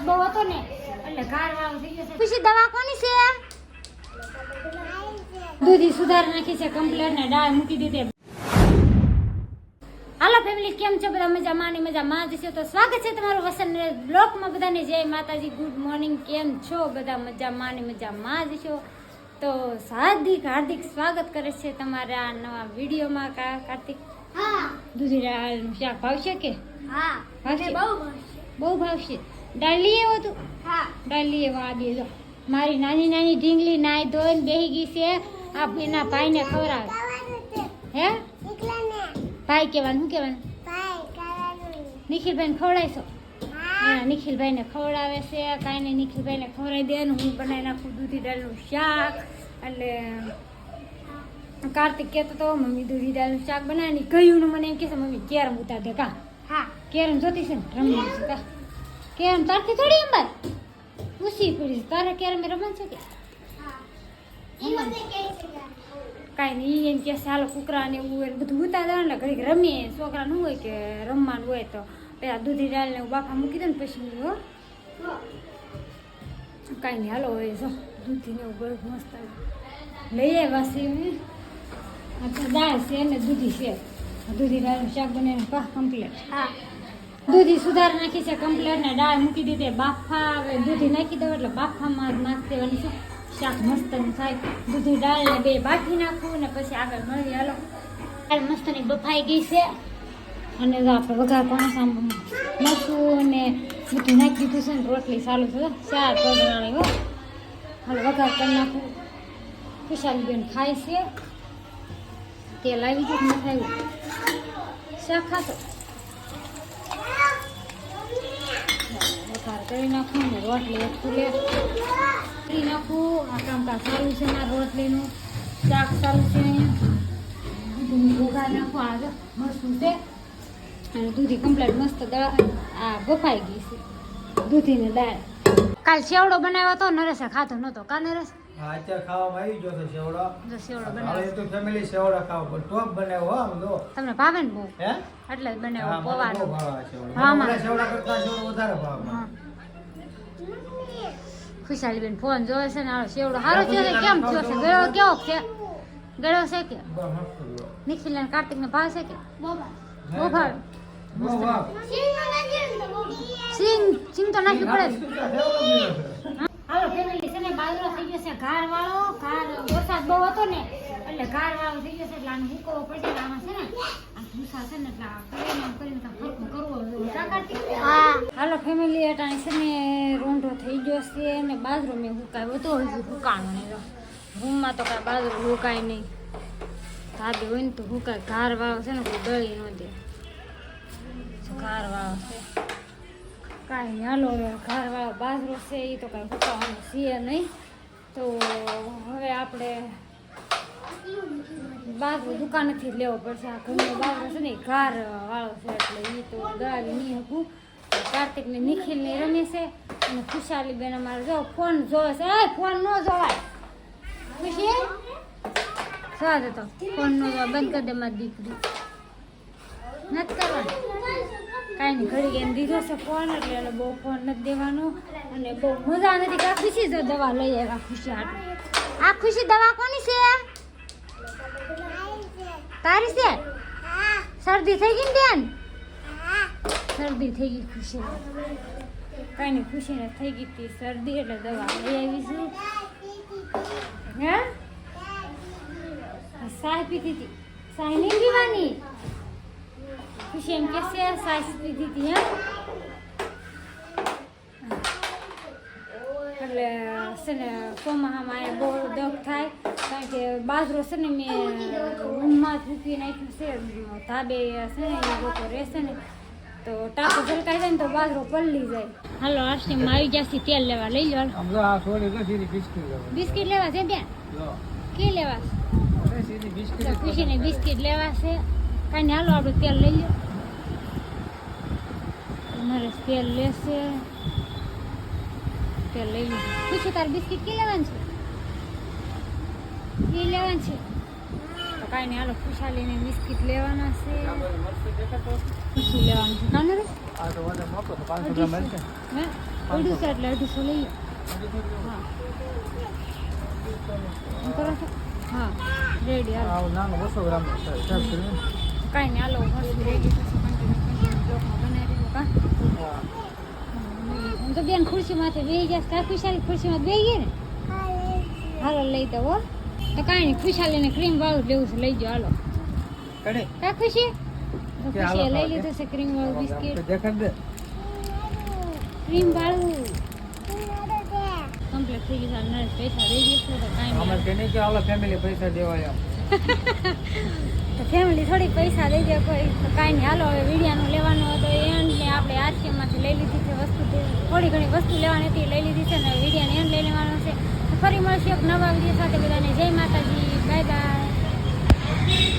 વરસાદ બહુ હતો ને એટલે ઘર વાળો થઈ ગયો ખુશી દવા કોની છે? દૂધી સુધાર નાખી છે કમ્પ્લેટ ને દાળ મૂકી દીધી. હાલો ફેમિલી કેમ છો? બધા મજા માની મજા માં જશો તો સ્વાગત છે તમારું વસંત બ્લોકમાં બધાને. જય માતાજી ગુડ મોર્નિંગ કેમ છો? બધા મજા માની મજા માં જશો તો હાર્દિક હાર્દિક સ્વાગત કરે છે તમારા આ નવા વિડીયોમાં કા- કાર્તિક. હા. દૂધી શાક ભાવશે કે? હા. ભાવશે? બહુ ભાવશે. બહુ ભાવશે. દાળ લઈ આવ્યો તું હા. દાળ એવો આ જો મારી નાની નાની ઢીંગલી નાઈ ધોઈને બેહી ગઈ છે. આ એના ભાઈને ખવડાવે. હે? ભાઈ કહેવાનું શું કહેવાનું? નિખિલભાઈને ખવડાવીશો? એના નિખિલભાઈને ખવડાવે છે. કાંઈ નહીં નિખિલભાઈને ખવડાવી દે ને હું બનાવી નાખું દૂધી દાળનું શાક. એટલે કાર્તિક કહેતો તો મમ્મી દૂધી દાળનું શાક બનાવી ગયું ને મને એમ કહેશે મમ્મી કેરમ ઉતાર દે કા? હા. કેરમ જોતી છે ને રમવી છે કા? કેરમ તારથી થોડી અંબર પૂછી પડી. તારે કેરમ રમવાનું છે કે? ઈ છે કે કાંઈ નહીં એમ કે ચાલો કુકરા ને એવું બધું ઉતાર ને ઘડીક રમીએ. છોકરા નું હોય કે રમવાનું હોય તો. પેલા દૂધી દાળ ને બાફા મૂકી દે ને પછી હો કાંઈ નહીં હાલો હોય જો. દૂધી ને એવું ગળું મસ્ત લઈ આવ્યા છે મેં. આ દાળ છે ને દૂધી છે. દૂધી દાળનું શાક બનાવીને પા કમ્પ્લીટ હા. દૂધી સુધાર નાખી છે કમ્પ્લેટ ને દાળ મૂકી દીધી. બાફા દૂધી નાખી દઉં એટલે બાફામાં જ નાખી દેવાની છે શાક મસ્ત થાય. દૂધી દાળ ને બે બાફી નાખું ને પછી આગળ મળી હાલો. દાળ મસ્તની બફાઈ ગઈ છે. અને આપણે વઘાર પણ મરચું ને બધું નાખી દીધું છે ને રોટલી ચાલુ છે. ચાર પગવાળી હો. હાલો, વઘાર કરી નાખું. ખુશાલી બેન ખાય છે. તેલ આવી ગયું નથી આવ્યું શાક ખાતો વઘાર કરી નાખું ને રોટલી એક ફૂલે કરી નાખું. આ કામકાજ સારું છે મારા રોટલીનું શાક સારું છે. વઘાર નાખું. આ જો છે. અને દૂધી કમ્પ્લેટ મસ્ત આ બફાઈ ગઈ છે. દૂધીને દાળ. કાલ શેવડો બનાવ્યો હતો નરેશે ખાધો નતો કા નરેશ? હા, અત્યારે ખાવામાં આવી ગયો છે સેવડો જો સેવડો હવે બનાવ્યો. તો ફેમિલી સેવડો ખાવ પણ ટોપ બનાવ્યો આમ જો તમને ભાવે ને બહુ? હે? એટલે બનાવ્યો મને ભાવે સેવડો. હા, મને મને. સેવડા કરતા સેવડો વધારે ભાવે. મને. હા ખુશાલી બેન ફોન જોવે છે ને હાલો સેવડો સારો થયો છે કેમ થયો છે ગળો કેવો છે ગળો છે કે બહુ મસ્ત થયો. નિખિલ અને કાર્તિક ને ભાવ છે કે. સિંગ સિંગ તો નાખવી પડે છે. હાલો ફેમિલી છે ને બાજરો થઈ ગયો છે ઘાર વાળો ઘાર વરસાદ બહુ હતો ને એટલે ઘાર વાળો થઈ ગયો છે એટલે આને મૂકવો પડશે આમાં છે ને આ ભૂસા છે ને એટલે આ કરીને આમ કરીને કરવો જોઈએ. કા કાર્તિક? હા હાલો ફેમિલી અટાણે છે ને રૂંઢો થઈ ગયો છે ને બાજરો મેં હુકાયો હતો, હજુ હુકાણો નહીં. રૂમમાં તો કાંઈ બાજરો હુકાય નહીં. ધાબે હોય ને તો હુકાય. ઘાર વાવ છે ને કોઈ ગળી ન દે. ઘાર વાવ છે? કાંઈ હાલો ઘાર વાળો બાજરો છે એ તો કાંઈ હુકાવાનો છે નહીં. તો હવે આપણે બાજરો દુકાનેથી જ લેવો પડશે. આ ઘરનો બાજરો છે ને ઘાર વાળો છે એટલે એ તો ગાળી નહીં શકું કાર્તિક ને નિખિલ ને રમે છે અને ખુશાલી બેન અમારે જો ફોન જોવે છે. એ ફોન નો જોવાય. ખુશી? જોવા દે તો. ફોન નો જોવા બંધ કરી દે મારી દીકરી. નથી કરવાનું. કાંઈ નહીં ઘડી એને દીધો છે ફોન એટલે એને બહુ ફોન નથી દેવાનો અને બહુ મજા નથી. કા ખુશી જો દવા લઈ આવ્યા ખુશી હાટું. આ ખુશી દવા કોની છે? તારી છે? શરદી થઈ ગઈ ને બેન? શરદી થઈ ગઈ ખુશી કાંઈ નહીં, ખુશીને થઈ ગઈ હતી શરદી એટલે દવા લઈ આવીશું હે? આ સાય પીધી હતી. સાય નહીં પીવાની? ખુશી એમ કે છે સાય પીધી હતી, હે? એટલે છે ને, ચોમાહામાં એ બહુ દખ થાય, કારણ કે બાજરો છે ને મેં રૂમમાં જ નાખ્યું છે, ધાબે છે ને, એ લોકો રહેશે ને. તો ટાંકો ઝલકાઈ જાય ને તો બાજરો પલળી જાય. હાલો આરસીમાં આવી જશે તેલ લેવા લઈ લો આ તો સીધી બિસ્કિટ લેવા છે ત્યાં કે લેવા છે? સીધી બિસ્કિટ ખુશીને બિસ્કિટ લેવા છે. કાંઈ નહીં હાલો આપણે તેલ લઈ લો મારે તેલ લેશે. તેલ લઈ લીધું ખુશી તારે બિસ્કિટ કે લેવાનું છે? એ લેવાનું છે? કાંઈ નહીં. હાલો ખુશાલીને બિસ્કિટ લેવાના છે. શું લેવાનું. છે નાનું રે? આ તો વજન મોટો છે, 500 ગ્રામ હશે. હે? અઢીસો એટલે અઢીસો લઈ હા. કરો હા. રેડી હાલો. આવું નાનું 200 ગ્રામનું છે. સાહેબ કરીને. કાંઈ નહીં હાલો રેડી હા. તો બેન ખુરશીમાંથી બેસી ગયા ખુશાલી ખુરશીમાં બે ગઈ ને હાલો લઈ દઉં હો. તો કાંઈ નહીં ખુશાલીને ક્રીમ વાળું લેવું છે લઈ જાઓ હાલો. કડે કા ખુશી? તો કે લઈ લીધું છે ક્રીમ વાળું બિસ્કિટ. દેખાડ દે. ક્રીમ વાળું. કમ્પ્લીટ થઈ ગયું છે નરેશ પૈસા દઈ તો કાંઈ અમારે કે નહીં કે હાલો ફેમિલી પૈસા દેવાય તો ફેમિલી થોડી પૈસા દઈ દે કોઈ તો કાંઈ નહીં. હાલો હવે વિડિયાનું લેવાનું હતું એન્ડ ને આપણે આરસીએમમાંથી લઈ લીધી છે વસ્તુ. થોડી ઘણી વસ્તુ લેવાની હતી લઈ લીધી છે ને વિડિયાને એન્ડ લઈ લેવાનો છે. ફરી મળશે નવા વીડિયો સાથે બધાને. જય માતાજી. Bye bye